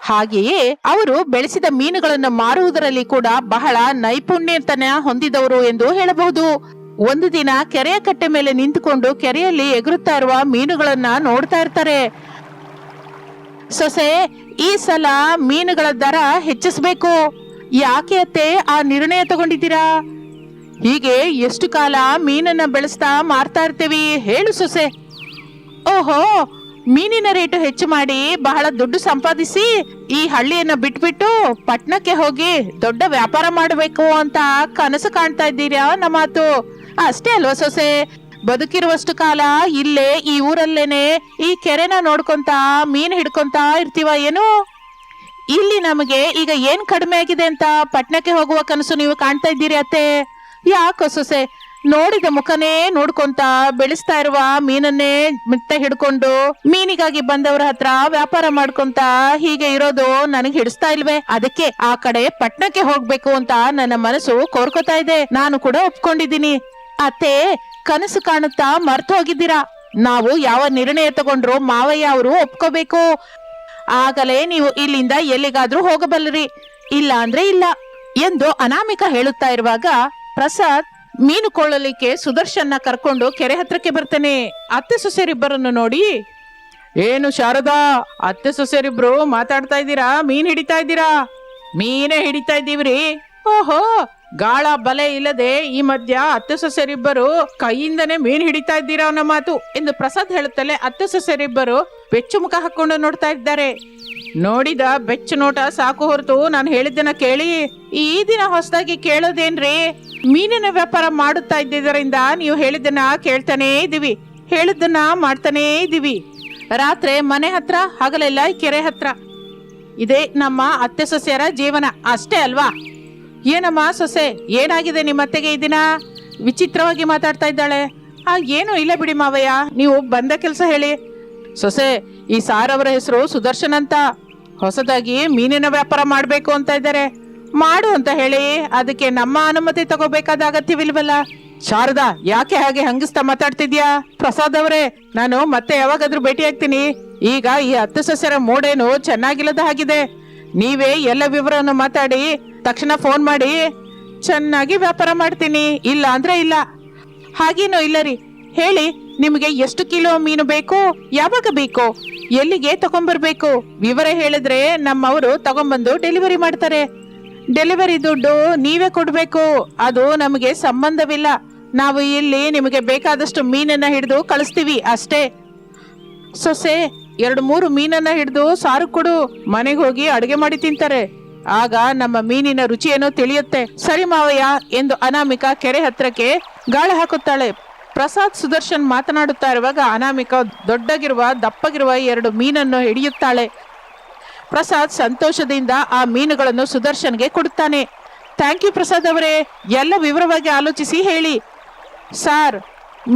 ಹಾಗೆಯೇ ಅವರು ಬೆಳೆಸಿದ ಮೀನುಗಳನ್ನು ಮಾರುವುದರಲ್ಲಿ ಕೂಡ ಬಹಳ ನೈಪುಣ್ಯತನ ಹೊಂದಿದವರು ಎಂದು ಹೇಳಬಹುದು. ಒಂದು ದಿನ ಕೆರೆಯ ಕಟ್ಟೆ ಮೇಲೆ ನಿಂತುಕೊಂಡು ಕೆರೆಯಲ್ಲಿ ಎಗರುತ್ತಾ ಇರುವ ಮೀನುಗಳನ್ನ ನೋಡ್ತಾ ಇರ್ತಾರೆ. ಸೊಸೆ ಈ ಸಲ ಮೀನುಗಳ ದರ ಹೆಚ್ಚಿಸಬೇಕು. ಯಾಕೆ ಅತ್ತೆ ಆ ನಿರ್ಣಯ ತಗೊಂಡಿದ್ದೀರಾ? ಹೀಗೆ ಎಷ್ಟು ಕಾಲ ಮೀನನ್ನ ಬೆಳೆಸ್ತಾ ಮಾರ್ತಾ ಇರ್ತೀವಿ ಹೇಳು ಸೊಸೆ. ಓಹೋ, ಮೀನಿನ ರೇಟು ಹೆಚ್ಚು ಮಾಡಿ ಬಹಳ ದುಡ್ಡು ಸಂಪಾದಿಸಿ ಈ ಹಳ್ಳಿಯನ್ನ ಬಿಟ್ಬಿಟ್ಟು ಪಟ್ಟಣಕ್ಕೆ ಹೋಗಿ ದೊಡ್ಡ ವ್ಯಾಪಾರ ಮಾಡಬೇಕು ಅಂತ ಕನಸು ಕಾಣ್ತಾ ಇದ್ದೀರಾ ನಮ್ಮ ಮಾತು ಅಷ್ಟೇ ಅಲ್ವಾ ಸೊಸೆ? ಬದುಕಿರುವಷ್ಟು ಕಾಲ ಇಲ್ಲೇ ಈ ಊರಲ್ಲೇನೆ ಈ ಕೆರೆನ ನೋಡ್ಕೊಂತ, ಮೀನ್ ಹಿಡ್ಕೊಂತ ಇರ್ತೀವ ಏನು? ಇಲ್ಲಿ ನಮಗೆ ಈಗ ಏನ್ ಕಡಿಮೆ ಆಗಿದೆ ಅಂತ ಪಟ್ಣಕ್ಕೆ ಹೋಗುವ ಕನಸು ನೀವು ಕಾಣ್ತಾ ಇದ್ದೀರಿ ಅತ್ತೆ. ಯಾಕೋ ಸೊಸೆ, ನೋಡಿದ ಮುಖನೇ ನೋಡ್ಕೊಂತ ಬೆಳೆಸ್ತಾ ಇರುವ ಮೀನನ್ನೇ ಮಿತ್ತ ಹಿಡ್ಕೊಂಡು ಮೀನಿಗಾಗಿ ಬಂದವರ ಹತ್ರ ವ್ಯಾಪಾರ ಮಾಡ್ಕೊಂತ ಹೀಗೆ ಇರೋದು ನನಗೆ ಹಿಡಿಸ್ತಾ ಇಲ್ವೇ? ಅದಕ್ಕೆ ಆ ಕಡೆ ಪಟ್ಣಕ್ಕೆ ಹೋಗ್ಬೇಕು ಅಂತ ನನ್ನ ಮನಸ್ಸು ಕೋರ್ಕೋತಾ ಇದೆ. ನಾನು ಕೂಡ ಒಪ್ಕೊಂಡಿದ್ದೀನಿ. ಅತ್ತೆ ಕನಸು ಕಾಣುತ್ತಾ ಮರ್ತು ಹೋಗಿದ್ದೀರಾ? ನಾವು ಯಾವ ನಿರ್ಣಯ ತಗೊಂಡ್ರು ಮಾವಯ್ಯ ಅವರು ಒಪ್ಕೋಬೇಕು. ಆಗಲೇ ನೀವು ಇಲ್ಲಿಂದ ಎಲ್ಲಿಗಾದ್ರೂ ಹೋಗಬಲ್ಲರಿ. ಇಲ್ಲ ಅಂದ್ರೆ ಇಲ್ಲ ಎಂದು ಅನಾಮಿಕ ಹೇಳುತ್ತಾ ಇರುವಾಗ ಪ್ರಸಾದ್ ಮೀನು ಕೊಳ್ಳಲಿಕ್ಕೆ ಸುದರ್ಶನ್ನ ಕರ್ಕೊಂಡು ಕೆರೆ ಹತ್ರಕ್ಕೆ ಬರ್ತೇನೆ. ಅತ್ತೆ ಸೊಸೆರಿಬ್ಬರನ್ನು ನೋಡಿ, ಏನು ಶಾರದಾ, ಅತ್ತೆ ಸೊಸೆರಿಬ್ರು ಮಾತಾಡ್ತಾ ಇದ್ದೀರಾ? ಮೀನ್ ಹಿಡಿತಾ ಇದ್ದೀರಾ? ಮೀನೇ ಹಿಡಿತಾ ಇದ್ದೀವ್ರಿ? ಓಹೋ ಗಾಳ ಬಲೆ ಇಲ್ಲದೆ ಈ ಮಧ್ಯ ಅತ್ತೆ ಸೊಸೆರಿಬ್ಬರು ಕೈಯಿಂದನೇ ಮೀನು ಹಿಡಿತಾ ಇದ್ದೀರಾ ಅನ್ನೋ ಮಾತು ಎಂದು ಪ್ರಸಾದ್ ಹೇಳುತ್ತಲೇ ಅತ್ತೆ ಸೊಸೆರಿಬ್ಬರು ಬೆಚ್ಚು ಮುಖ ಹಾಕೊಂಡು ನೋಡ್ತಾ ಇದ್ದಾರೆ. ನೋಡಿದ ಬೆಚ್ಚು ನೋಟ ಸಾಕು ಹೊರತು ನಾನು ಹೇಳಿದ್ದನ್ನ ಕೇಳಿ, ಈ ದಿನ ಹೊಸದಾಗಿ ಕೇಳೋದೇನ್ರಿ? ಮೀನಿನ ವ್ಯಾಪಾರ ಮಾಡುತ್ತಾ ಇದ್ದಿದ್ದರಿಂದ ನೀವು ಹೇಳಿದ್ದನ್ನ ಕೇಳ್ತಾನೇ ಇದೀವಿ ಹೇಳಿದ್ದನ್ನ ಮಾಡ್ತಾನೇ ಇದೀವಿ ರಾತ್ರಿ ಮನೆ ಹತ್ರ, ಹಗಲೆಲ್ಲ ಕೆರೆ ಹತ್ರ. ಇದೇ ನಮ್ಮ ಅತ್ತೆ ಸೊಸೆಯರ ಜೀವನ, ಅಷ್ಟೇ ಅಲ್ವಾ? ಏನಮ್ಮ ಸೊಸೆ, ಏನಾಗಿದೆ ನಿಮ್ಮ ಅತ್ತೆಗೆ ಈ ದಿನ? ವಿಚಿತ್ರವಾಗಿ ಮಾತಾಡ್ತಾ ಇದ್ದಾಳೆ. ಆ, ಏನು ಇಲ್ಲ ಬಿಡಿ ಮಾವಯ್ಯ, ನೀವು ಬಂದ ಕೆಲಸ ಹೇಳಿ. ಸೊಸೆ, ಈ ಸಾರ್ ಅವರ ಹೆಸರು ಸುದರ್ಶನ್ ಅಂತ. ಹೊಸದಾಗಿ ಮೀನಿನ ವ್ಯಾಪಾರ ಮಾಡಬೇಕು ಅಂತ ಇದ್ದಾರೆ. ಮಾಡು ಅಂತ ಹೇಳಿ, ಅದಕ್ಕೆ ನಮ್ಮ ಅನುಮತಿ ತಗೋಬೇಕಾದ ಅಗತ್ಯವಿಲ್ವಲ್ಲ? ಶಾರದಾ, ಯಾಕೆ ಹಾಗೆ ಹಂಗಿಸ್ತಾ ಮಾತಾಡ್ತಿದ್ಯಾ? ಪ್ರಸಾದ್ ಅವರೇ, ನಾನು ಮತ್ತೆ ಯಾವಾಗಾದ್ರೂ ಭೇಟಿ ಆಗ್ತೀನಿ ಈಗ ಈ ಹತ್ತು ಸಸ್ಯರ ಮೋಡೇನು ಚೆನ್ನಾಗಿಲ್ಲದ ಹಾಗಿದೆ. ನೀವೇ ಎಲ್ಲ ವಿವರವನ್ನು ಮಾತಾಡಿ, ತಕ್ಷಣ ಫೋನ್ ಮಾಡಿ, ಚೆನ್ನಾಗಿ ವ್ಯಾಪಾರ ಮಾಡ್ತೀನಿ, ಇಲ್ಲ ಅಂದ್ರೆ ಇಲ್ಲ. ಹಾಗೇನೋ ಇಲ್ಲ ರೀ. ಹೇಳಿ, ನಿಮಗೆ ಎಷ್ಟು ಕಿಲೋ ಮೀನು ಬೇಕು, ಯಾವಾಗ ಬೇಕು, ಎಲ್ಲಿಗೆ ತಗೊಂಡ್ಬರ್ಬೇಕು ವಿವರ ಹೇಳಿದ್ರೆ ನಮ್ಮವರು ತಗೊಂಬಂದು ಡೆಲಿವರಿ ಮಾಡ್ತಾರೆ. ಡೆಲಿವರಿ ದುಡ್ಡು ನೀವೇ ಕೊಡಬೇಕು, ಅದು ನಮಗೆ ಸಂಬಂಧವಿಲ್ಲ. ನಾವು ಇಲ್ಲಿ ನಿಮಗೆ ಬೇಕಾದಷ್ಟು ಮೀನನ್ನ ಹಿಡಿದು ಕಳಿಸ್ತೀವಿ ಅಷ್ಟೇ. ಸೊಸೆ ಎರಡು ಮೂರು ಮೀನನ್ನ ಹಿಡಿದು ಸಾರು ಕೊಡು, ಮನೆಗೆ ಹೋಗಿ ಅಡುಗೆ ಮಾಡಿ ತಿಂತಾರೆ. ಆಗ ನಮ್ಮ ಮೀನಿನ ರುಚಿಯೇನೋ ತಿಳಿಯುತ್ತೆ. ಸರಿ ಮಾವಯ್ಯ ಎಂದು ಅನಾಮಿಕಾ ಕೆರೆ ಹತ್ರಕ್ಕೆ ಗಾಳ ಹಾಕುತ್ತಾಳೆ. ಪ್ರಸಾದ್ ಸುದರ್ಶನ್ ಮಾತನಾಡುತ್ತಾ ಇರುವಾಗ ಅನಾಮಿಕಾ ದೊಡ್ಡಗಿರುವ, ದಪ್ಪಗಿರುವ ಎರಡು ಮೀನನ್ನು ಹಿಡಿಯುತ್ತಾಳೆ. ಪ್ರಸಾದ್ ಸಂತೋಷದಿಂದ ಆ ಮೀನುಗಳನ್ನು ಸುದರ್ಶನ್ಗೆ ಕೊಡುತ್ತಾನೆ. ಥ್ಯಾಂಕ್ ಯು ಪ್ರಸಾದ್ ಅವರೇ, ಎಲ್ಲ ವಿವರವಾಗಿ ಆಲೋಚಿಸಿ ಹೇಳಿ. ಸಾರ್,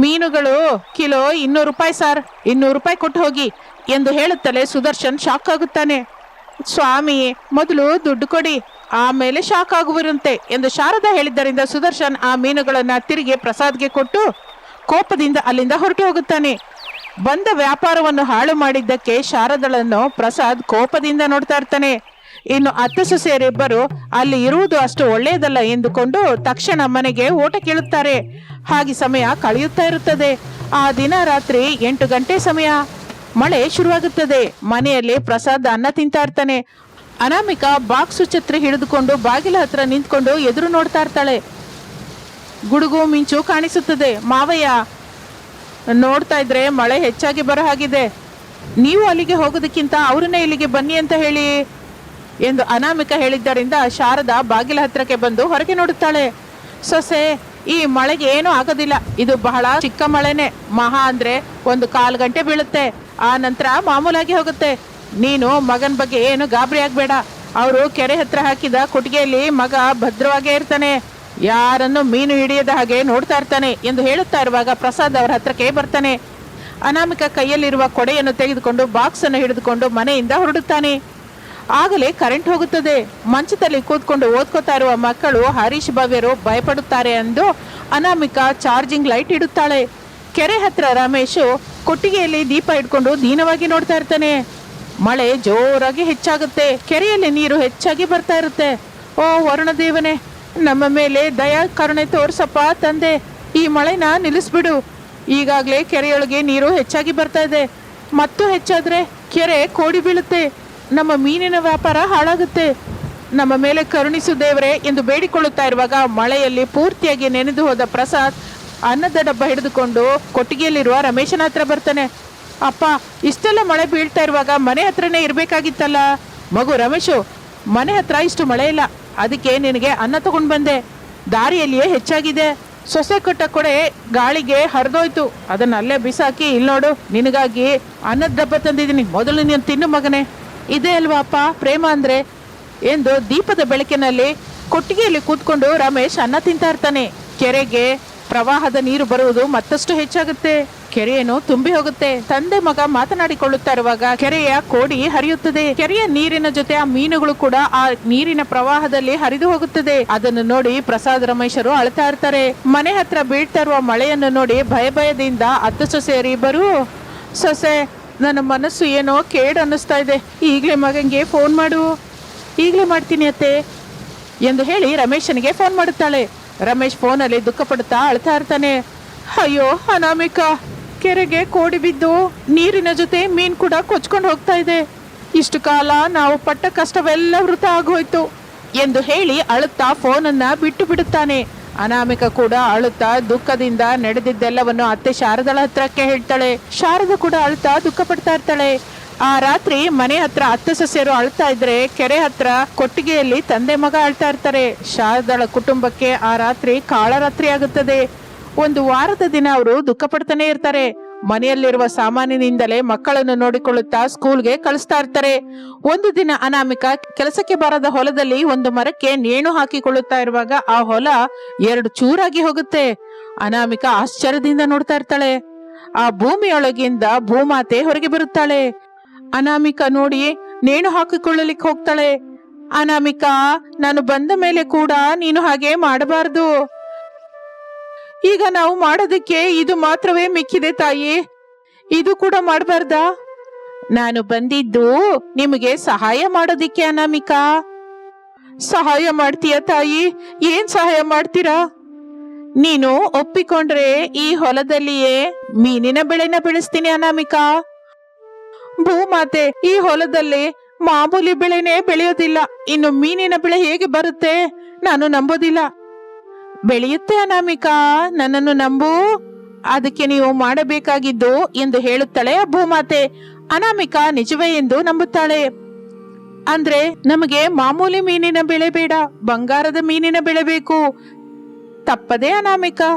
ಮೀನುಗಳು ಕಿಲೋ ಇನ್ನೂರು ರೂಪಾಯಿ ಸಾರ್, ಇನ್ನೂರು ರೂಪಾಯಿ ಕೊಟ್ಟು ಹೋಗಿ. ಎಂದು ಹೇಳುತ್ತಲೇ ಸುದರ್ಶನ್ ಶಾಕ್ ಆಗುತ್ತಾನೆ. ಸ್ವಾಮಿ, ಮೊದಲು ದುಡ್ಡು ಕೊಡಿ, ಆಮೇಲೆ ಶಾಕ್ ಆಗುವಿರಂತೆ ಎಂದು ಶಾರದಾ ಹೇಳಿದ್ದರಿಂದ ಸುದರ್ಶನ್ ಆ ಮೀನುಗಳನ್ನು ತಿರುಗಿ ಪ್ರಸಾದ್ಗೆ ಕೊಟ್ಟು ಕೋಪದಿಂದ ಅಲ್ಲಿಂದ ಹೊರಟು ಹೋಗುತ್ತಾನೆ. ಬಂದ ವ್ಯಾಪಾರವನ್ನು ಹಾಳು ಮಾಡಿದ್ದಕ್ಕೆ ಶಾರದಳನ್ನು ಪ್ರಸಾದ್ ಕೋಪದಿಂದ ನೋಡ್ತಾ ಇರ್ತಾನೆ. ಇನ್ನು ಅತ್ತೆ ಸೇರಿಬ್ಬರು ಅಲ್ಲಿ ಇರುವುದು ಅಷ್ಟು ಒಳ್ಳೆಯದಲ್ಲ ಎಂದುಕೊಂಡು ತಕ್ಷಣ ಮನೆಗೆ ಓಟ ಕೇಳುತ್ತಾರೆ. ಹಾಗೆ ಸಮಯ ಕಳೆಯುತ್ತಾ ಇರುತ್ತದೆ. ಆ ದಿನ ರಾತ್ರಿ ಎಂಟು ಗಂಟೆ ಸಮಯ. ಮಳೆ ಶುರುವಾಗುತ್ತದೆ. ಮನೆಯಲ್ಲಿ ಪ್ರಸಾದ್ ಅನ್ನ ತಿಂತಾ ಇರ್ತಾನೆ ಅನಾಮಿಕಾ ಬಾಕ್ಸು ಛತ್ರಿ ಹಿಡಿದುಕೊಂಡು ಬಾಗಿಲ ಹತ್ರ ನಿಂತ್ಕೊಂಡು ಎದುರು ನೋಡ್ತಾ ಇರ್ತಾಳೆ. ಗುಡುಗು ಮಿಂಚು ಕಾಣಿಸುತ್ತದೆ. ಮಾವಯ್ಯ, ನೋಡ್ತಾ ಇದ್ರೆ ಮಳೆ ಹೆಚ್ಚಾಗಿ ಬರೋ ಹಾಗಿದೆ. ನೀವು ಅಲ್ಲಿಗೆ ಹೋಗೋದಕ್ಕಿಂತ ಅವ್ರನ್ನೇ ಇಲ್ಲಿಗೆ ಬನ್ನಿ ಅಂತ ಹೇಳಿ ಎಂದು ಅನಾಮಿಕ ಹೇಳಿದ್ದರಿಂದ ಶಾರದಾ ಬಾಗಿಲ ಹತ್ರಕ್ಕೆ ಬಂದು ಹೊರಗೆ ನೋಡುತ್ತಾಳೆ. ಸೊಸೆ ಈ ಮಳೆಗೆ ಏನೂ ಆಗೋದಿಲ್ಲ. ಇದು ಬಹಳ ಚಿಕ್ಕ ಮಳೆನೆ. ಮಹಾ ಅಂದ್ರೆ ಒಂದು ಕಾಲು ಗಂಟೆ ಬೀಳುತ್ತೆ. ಆ ನಂತರ ಮಾಮೂಲಾಗಿ ಹೋಗುತ್ತೆ. ನೀನು ಮಗನ ಬಗ್ಗೆ ಏನು ಗಾಬರಿ ಆಗ್ಬೇಡ. ಅವರು ಕೆರೆ ಹತ್ರ ಹಾಕಿದ ಕೊಟ್ಟಿಗೆಯಲ್ಲಿ ಮಗ ಭದ್ರವಾಗೇ ಇರ್ತಾನೆ. ಯಾರನ್ನು ಮೀನು ಹಿಡಿಯದ ಹಾಗೆ ನೋಡ್ತಾ ಇರ್ತಾನೆ ಎಂದು ಹೇಳುತ್ತಾ ಇರುವಾಗ ಪ್ರಸಾದ್ ಅವರ ಹತ್ರಕ್ಕೆ ಬರ್ತಾನೆ. ಅನಾಮಿಕ ಕೈಯಲ್ಲಿರುವ ಕೊಡೆಯನ್ನು ತೆಗೆದುಕೊಂಡು ಬಾಕ್ಸ್ ಅನ್ನು ಹಿಡಿದುಕೊಂಡು ಮನೆಯಿಂದ ಹೊರಡುತ್ತಾನೆ. ಆಗಲೇ ಕರೆಂಟ್ ಹೋಗುತ್ತದೆ. ಮಂಚದಲ್ಲಿ ಕೂತ್ಕೊಂಡು ಓದ್ಕೋತಾ ಇರುವ ಮಕ್ಕಳು ಹರೀಶ್ ಭವ್ಯರು ಭಯಪಡುತ್ತಾರೆ ಎಂದು ಅನಾಮಿಕ ಚಾರ್ಜಿಂಗ್ ಲೈಟ್ ಇಡುತ್ತಾಳೆ. ಕೆರೆ ಹತ್ರ ರಮೇಶು ಕೊಟ್ಟಿಗೆಯಲ್ಲಿ ದೀಪ ಇಟ್ಕೊಂಡು ದೀನವಾಗಿ ನೋಡ್ತಾ ಇರ್ತಾನೆ. ಮಳೆ ಜೋರಾಗಿ ಹೆಚ್ಚಾಗುತ್ತೆ. ಕೆರೆಯಲ್ಲಿ ನೀರು ಹೆಚ್ಚಾಗಿ ಬರ್ತಾ ಇರುತ್ತೆ. ಓ ವರುಣ ದೇವನೇ ನಮ್ಮ ಮೇಲೆ ದಯಾ ಕರುಣೆ ತೋರ್ಸಪ್ಪ ತಂದೆ. ಈ ಮಳೆನ ನಿಲ್ಲಿಸ್ಬಿಡು. ಈಗಾಗಲೇ ಕೆರೆಯೊಳಗೆ ನೀರು ಹೆಚ್ಚಾಗಿ ಬರ್ತಾ ಇದೆ. ಮತ್ತು ಹೆಚ್ಚಾದ್ರೆ ಕೆರೆ ಕೋಡಿ ಬೀಳುತ್ತೆ. ನಮ್ಮ ಮೀನಿನ ವ್ಯಾಪಾರ ಹಾಳಾಗುತ್ತೆ. ನಮ್ಮ ಮೇಲೆ ಕರುಣಿಸು ದೇವರೇ ಎಂದು ಬೇಡಿಕೊಳ್ಳುತ್ತಾ ಇರುವಾಗ ಮಳೆಯಲ್ಲಿ ಪೂರ್ತಿಯಾಗಿ ನೆನೆದು ಹೋದ ಪ್ರಸಾದ್ ಅನ್ನದ ಡಬ್ಬ ಹಿಡಿದುಕೊಂಡು ಕೊಟ್ಟಿಗೆಯಲ್ಲಿರುವ ರಮೇಶನ ಹತ್ರ ಬರ್ತಾನೆ. ಅಪ್ಪ, ಇಷ್ಟೆಲ್ಲ ಮಳೆ ಬೀಳ್ತಾ ಇರುವಾಗ ಮನೆ ಹತ್ರನೇ ಇರಬೇಕಾಗಿತ್ತಲ್ಲ? ಮಗು ರಮೇಶು, ಮನೆ ಹತ್ರ ಇಷ್ಟು ಮಳೆ ಇಲ್ಲ. ಅದಕ್ಕೆ ನಿನಗೆ ಅನ್ನ ತಗೊಂಡು ಬಂದೆ. ದಾರಿಯಲ್ಲಿಯೇ ಹೆಚ್ಚಾಗಿದೆ. ಸೊಸೆ ಕೊಟ್ಟ ಕೊಡೆ ಗಾಳಿಗೆ ಹರಿದೋಯ್ತು. ಅದನ್ನ ಅಲ್ಲೇ ಬಿಸಾಕಿ ಇಲ್ಲಿ ನೋಡು ನಿನಗಾಗಿ ಅನ್ನದ ಡಬ್ಬ ತಂದಿದ್ದೀನಿ. ಮೊದಲು ನೀನು ತಿನ್ನು ಮಗನೇ. ಇದೇ ಅಲ್ವಾಪ್ಪ ಪ್ರೇಮ ಅಂದ್ರೆ ಎಂದು ದೀಪದ ಬೆಳಕಿನಲ್ಲಿ ಕೊಟ್ಟಿಗೆಯಲ್ಲಿ ಕೂತ್ಕೊಂಡು ರಮೇಶ್ ಅನ್ನ ತಿಂತಾ ಇರ್ತಾನೆ. ಕೆರೆಗೆ ಪ್ರವಾಹದ ನೀರು ಬರುವುದು ಮತ್ತಷ್ಟು ಹೆಚ್ಚಾಗುತ್ತೆ. ಕೆರೆಯನ್ನು ತುಂಬಿ ಹೋಗುತ್ತೆ. ತಂದೆ ಮಗ ಮಾತನಾಡಿಕೊಳ್ಳುತ್ತಾ ಇರುವಾಗ ಕೆರೆಯ ಕೋಡಿ ಹರಿಯುತ್ತದೆ. ಕೆರೆಯ ನೀರಿನ ಜೊತೆ ಆ ಮೀನುಗಳು ಕೂಡ ಆ ನೀರಿನ ಪ್ರವಾಹದಲ್ಲಿ ಹರಿದು ಹೋಗುತ್ತದೆ. ಅದನ್ನು ನೋಡಿ ಪ್ರಸಾದ್ ರಮೇಶರು ಅಳ್ತಾ ಇರ್ತಾರೆ. ಮನೆ ಹತ್ರ ಬೀಳ್ತಾ ಇರುವ ಮಳೆಯನ್ನು ನೋಡಿ ಭಯ ಭಯದಿಂದ ಅತ್ತ ಸೊಸೆಯರಿ, ಬರು ಸೊಸೆ ನನ್ನ ಮನಸ್ಸು ಏನೋ ಕೇಡ್ ಅನ್ನಿಸ್ತಾ ಇದೆ. ಈಗಲೇ ಮಗಂಗೆ ಫೋನ್ ಮಾಡು. ಈಗಲೇ ಮಾಡ್ತೀನಿ ಅತ್ತೆ ಎಂದು ಹೇಳಿ ರಮೇಶನಿಗೆ ಫೋನ್ ಮಾಡುತ್ತಾಳೆ. ರಮೇಶ್ ಫೋನಲ್ಲಿ ದುಃಖ ಪಡುತ್ತಾ ಅಳ್ತಾ ಇರ್ತಾನೆ. ಅಯ್ಯೋ, ಅನಾಮಿಕ. ಕೆರೆಗೆ ಕೋಡಿ ಬಿದ್ದು ನೀರಿನ ಜೊತೆ ಮೀನ್ ಕೂಡ ಕೊಚ್ಕೊಂಡು ಹೋಗ್ತಾ ಇದೆ. ಇಷ್ಟು ಕಾಲ ನಾವು ಪಟ್ಟ ಕಷ್ಟವೆಲ್ಲ ವೃತ ಆಗೋಯ್ತು ಎಂದು ಹೇಳಿ ಅಳುತ್ತಾ ಫೋನನ್ನು ಬಿಟ್ಟು ಬಿಡುತ್ತಾನೆ. ಅನಾಮಿಕ ಕೂಡ ಅಳುತ್ತಾ ದುಃಖದಿಂದ ನಡೆದಿದ್ದೆಲ್ಲವನ್ನು ಅತ್ತೆ ಶಾರದಳ ಹತ್ರಕ್ಕೆ ಹೇಳ್ತಾಳೆ. ಶಾರದ ಕೂಡ ಅಳ್ತಾ ದುಃಖ ಪಡ್ತಾ ಇರ್ತಾಳೆ. ಆ ರಾತ್ರಿ ಮನೆ ಹತ್ರ ಅತ್ತೆ ಸಸ್ಯರು ಅಳ್ತಾ ಇದ್ರೆ ಕೆರೆ ಹತ್ರ ಕೊಟ್ಟಿಗೆಯಲ್ಲಿ ತಂದೆ ಮಗ ಅಳ್ತಾ ಇರ್ತಾರೆ. ಶಾರದಳ ಕುಟುಂಬಕ್ಕೆ ಆ ರಾತ್ರಿ ಕಾಳರಾತ್ರಿ ಆಗುತ್ತದೆ. ಒಂದು ವಾರದ ದಿನ ಅವರು ದುಃಖ ಪಡ್ತಾನೆ ಇರ್ತಾರೆ. ಮನೆಯಲ್ಲಿರುವ ಸಾಮಾನಿನಿಂದಲೇ ಮಕ್ಕಳನ್ನು ನೋಡಿಕೊಳ್ಳುತ್ತಾ ಸ್ಕೂಲ್ಗೆ ಕಳಿಸ್ತಾ ಇರ್ತಾರೆ. ಒಂದು ದಿನ ಅನಾಮಿಕ ಕೆಲಸಕ್ಕೆ ಬರದ ಹೊಲದಲ್ಲಿ ಒಂದು ಮರಕ್ಕೆ ನೇಣು ಹಾಕಿಕೊಳ್ಳುತ್ತಾ ಇರುವಾಗ ಆ ಹೊಲ ಎರಡು ಚೂರಾಗಿ ಹೋಗುತ್ತೆ. ಅನಾಮಿಕ ಆಶ್ಚರ್ಯದಿಂದ ನೋಡ್ತಾ ಇರ್ತಾಳೆ. ಆ ಭೂಮಿಯೊಳಗಿಂದ ಭೂಮಾತೆ ಹೊರಗೆ ಬರುತ್ತಾಳೆ. ಅನಾಮಿಕ ನೋಡಿ ನೇಣು ಹಾಕಿಕೊಳ್ಳಲಿಕ್ಕೆ ಹೋಗ್ತಾಳೆ. ಅನಾಮಿಕ, ನಾನು ಬಂದ ಮೇಲೆ ಕೂಡ ನೀನು ಹಾಗೆ ಮಾಡಬಾರ್ದು. ಈಗ ನಾವು ಮಾಡೋದಕ್ಕೆ ಇದು ಮಾತ್ರವೇ ಮಿಕ್ಕಿದೆ ತಾಯಿ. ಇದು ಕೂಡ ಮಾಡಬಾರ್ದಾ? ನಾನು ಬಂದಿದ್ದು ನಿಮಗೆ ಸಹಾಯ ಮಾಡೋದಿಕ್ಕೆ ಅನಾಮಿಕಾ. ಸಹಾಯ ಮಾಡ್ತೀಯ ತಾಯಿ? ಏನ್ ಸಹಾಯ ಮಾಡ್ತೀರಾ? ನೀನು ಒಪ್ಪಿಕೊಂಡ್ರೆ ಈ ಹೊಲದಲ್ಲಿಯೇ ಮೀನಿನ ಬೆಳೆನ ಬೆಳೆಸ್ತೀನಿ ಅನಾಮಿಕಾ. ಭೂಮಾತೆ, ಈ ಹೊಲದಲ್ಲಿ ಮಾಮೂಲಿ ಬೆಳೆನೇ ಬೆಳೆಯೋದಿಲ್ಲ. ಇನ್ನು ಮೀನಿನ ಬೆಳೆ ಹೇಗೆ ಬರುತ್ತೆ? ನಾನು ನಂಬೋದಿಲ್ಲ. ಬೆಳೆಯುತ್ತೆ ಅನಾಮಿಕಾ? ನನ್ನನ್ನು ನಂಬು. ಅದಕ್ಕೆ ನೀವು ಮಾಡಬೇಕಾಗಿದ್ದು ಎಂದು ಹೇಳುತ್ತಾಳೆ ಭೂಮಾತೆ ಅನಾಮಿಕಾ ನಿಜವೇ ಎಂದು ನಂಬುತ್ತಾಳೆ. ಅಂದ್ರೆ ನಮಗೆ ಮಾಮೂಲಿ ಮೀನಿನ ಬೆಳೆ ಬೇಡ, ಬಂಗಾರದ ಮೀನಿನ ಬೆಳೆ ಬೇಕು. ತಪ್ಪದೇ ಅನಾಮಿಕಾ.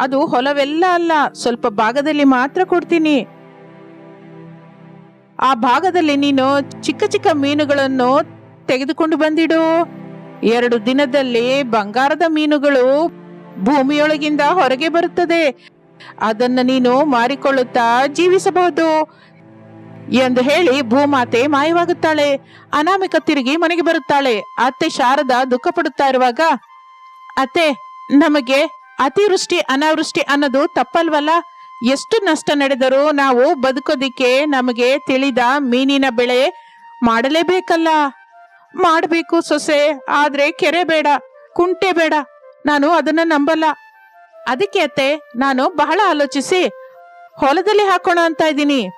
ಅದು ಹೊಲವೆಲ್ಲ ಅಲ್ಲ, ಸ್ವಲ್ಪ ಭಾಗದಲ್ಲಿ ಮಾತ್ರ ಕೊಡ್ತೀನಿ. ಆ ಭಾಗದಲ್ಲಿ ನೀನು ಚಿಕ್ಕ ಚಿಕ್ಕ ಮೀನುಗಳನ್ನು ತೆಗೆದುಕೊಂಡು ಬಂದಿಡು. ಎರಡು ದಿನದಲ್ಲಿ ಬಂಗಾರದ ಮೀನುಗಳು ಭೂಮಿಯೊಳಗಿಂದ ಹೊರಗೆ ಬರುತ್ತದೆ. ಅದನ್ನು ನೀನು ಮಾರಿಕೊಳ್ಳುತ್ತಾ ಜೀವಿಸಬಹುದು ಎಂದು ಹೇಳಿ ಭೂಮಾತೆ ಮಾಯವಾಗುತ್ತಾಳೆ. ಅನಾಮಿಕ ತಿರುಗಿ ಮನೆಗೆ ಬರುತ್ತಾಳೆ. ಅತ್ತೆ ಶಾರದ ದುಃಖ ಪಡುತ್ತಾ ಇರುವಾಗ, ಅತ್ತೆ, ನಮಗೆ ಅತಿವೃಷ್ಟಿ, ಅನಾವೃಷ್ಟಿ ಅನ್ನೋದು ತಪ್ಪಲ್ವಲ್ಲ? ಎಷ್ಟು ನಷ್ಟ ನಡೆದರೂ ನಾವು ಬದುಕೋದಿಕ್ಕೆ ನಮಗೆ ತಿಳಿದ ಮೀನಿನ ಬೆಳೆ ಮಾಡಲೇಬೇಕಲ್ಲ. ಮಾಡಬೇಕು ಸೊಸೆ, ಆದ್ರೆ ಕೆರೆ ಬೇಡ, ಕುಂಟೆ ಬೇಡ. ನಾನು ಅದನ್ನ ನಂಬಲ್ಲ. ಅದಕ್ಕೆ ಅತ್ತೆ, ನಾನು ಬಹಳ ಆಲೋಚಿಸಿ, ಹೊಲದಲ್ಲಿ ಹಾಕೋಣ ಅಂತ ಇದ್ದೀನಿ.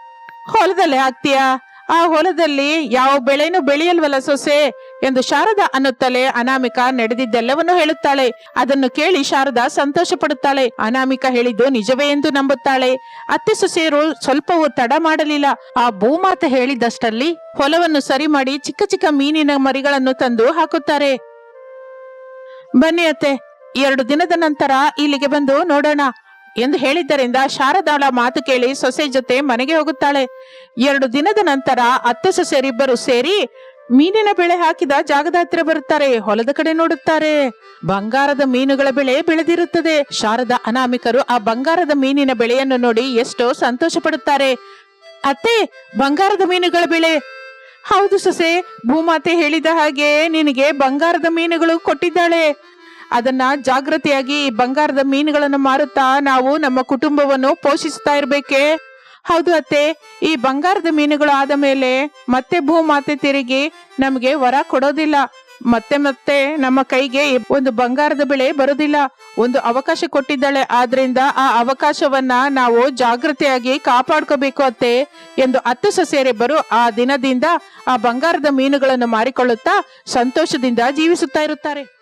ಹೊಲದಲ್ಲಿ ಹಾಕ್ತೀಯಾ? ಆ ಹೊಲದಲ್ಲಿ ಯಾವ ಬೆಳೆನೂ ಬೆಳೆಯಲ್ವಲ್ಲ ಸೊಸೆ? ಎಂದು ಶಾರದಾ ಅನ್ನುತ್ತಲೇ ಅನಾಮಿಕ ನಡೆದಿದ್ದೆಲ್ಲವನ್ನೂ ಹೇಳುತ್ತಾಳೆ. ಅದನ್ನು ಕೇಳಿ ಶಾರದಾ ಸಂತೋಷ ಪಡುತ್ತಾಳೆ ಅನಾಮಿಕ ಹೇಳಿದ್ದು ನಿಜವೇ ಎಂದು ನಂಬುತ್ತಾಳೆ. ಅತ್ತೆ ಸೊಸೆಯರು ಸ್ವಲ್ಪವೂ ತಡ ಮಾಡಲಿಲ್ಲ. ಆ ಭೂಮಾತ ಹೇಳಿದಷ್ಟಲ್ಲಿ ಹೊಲವನ್ನು ಸರಿ ಮಾಡಿ ಚಿಕ್ಕ ಚಿಕ್ಕ ಮೀನಿನ ಮರಿಗಳನ್ನು ತಂದು ಹಾಕುತ್ತಾರೆ. ಬನ್ನಿ ಅತ್ತೆ, ಎರಡು ದಿನದ ನಂತರ ಇಲ್ಲಿಗೆ ಬಂದು ನೋಡೋಣ ಎಂದು ಹೇಳಿದ್ದರಿಂದ ಶಾರದಾಳ ಮಾತು ಕೇಳಿ ಸೊಸೆ ಜೊತೆ ಮನೆಗೆ ಹೋಗುತ್ತಾಳೆ. ಎರಡು ದಿನದ ನಂತರ ಅತ್ತೆ ಸೊಸೆಯರಿಬ್ಬರು ಸೇರಿ ಮೀನಿನ ಬೆಳೆ ಹಾಕಿದ ಜಾಗದ ಹತ್ತಿರ ಬರುತ್ತಾರೆ, ಹೊಲದ ಕಡೆ ನೋಡುತ್ತಾರೆ. ಬಂಗಾರದ ಮೀನುಗಳ ಬೆಳೆ ಬೆಳೆದಿರುತ್ತದೆ. ಶಾರದ ಅನಾಮಿಕರು ಆ ಬಂಗಾರದ ಮೀನಿನ ಬೆಳೆಯನ್ನು ನೋಡಿ ಎಷ್ಟೋ ಸಂತೋಷ ಪಡುತ್ತಾರೆ ಅತ್ತೆ, ಬಂಗಾರದ ಮೀನುಗಳ ಬೆಳೆ. ಹೌದು ಸೊಸೆ, ಭೂಮಾತೆ ಹೇಳಿದ ಹಾಗೆ ನಿನಗೆ ಬಂಗಾರದ ಮೀನುಗಳು ಕೊಟ್ಟಿದ್ದಾಳೆ. ಅದನ್ನ ಜಾಗೃತಿಯಾಗಿ ಬಂಗಾರದ ಮೀನುಗಳನ್ನು ಮಾರುತ್ತಾ ನಾವು ನಮ್ಮ ಕುಟುಂಬವನ್ನು ಪೋಷಿಸ್ತಾ ಇರ್ಬೇಕೆ? ಹೌದು ಅತ್ತೆ, ಈ ಬಂಗಾರದ ಮೀನುಗಳು ಆದ ಮೇಲೆ ಮತ್ತೆ ಭೂಮಾತೆ ತಿರುಗಿ ನಮಗೆ ವರ ಕೊಡೋದಿಲ್ಲ. ಮತ್ತೆ ಮತ್ತೆ ನಮ್ಮ ಕೈಗೆ ಒಂದು ಬಂಗಾರದ ಬೆಳೆ ಬರೋದಿಲ್ಲ. ಒಂದು ಅವಕಾಶ ಕೊಟ್ಟಿದ್ದಾಳೆ. ಆದ್ರಿಂದ ಆ ಅವಕಾಶವನ್ನ ನಾವು ಜಾಗೃತಿಯಾಗಿ ಕಾಪಾಡ್ಕೋಬೇಕು ಅತ್ತೆ ಎಂದು ಹತ್ತು ಸೊಸೆಯರಿಬ್ಬರು ಆ ದಿನದಿಂದ ಆ ಬಂಗಾರದ ಮೀನುಗಳನ್ನು ಮಾರಿಕೊಳ್ಳುತ್ತಾ ಸಂತೋಷದಿಂದ ಜೀವಿಸುತ್ತಾ ಇರುತ್ತಾರೆ.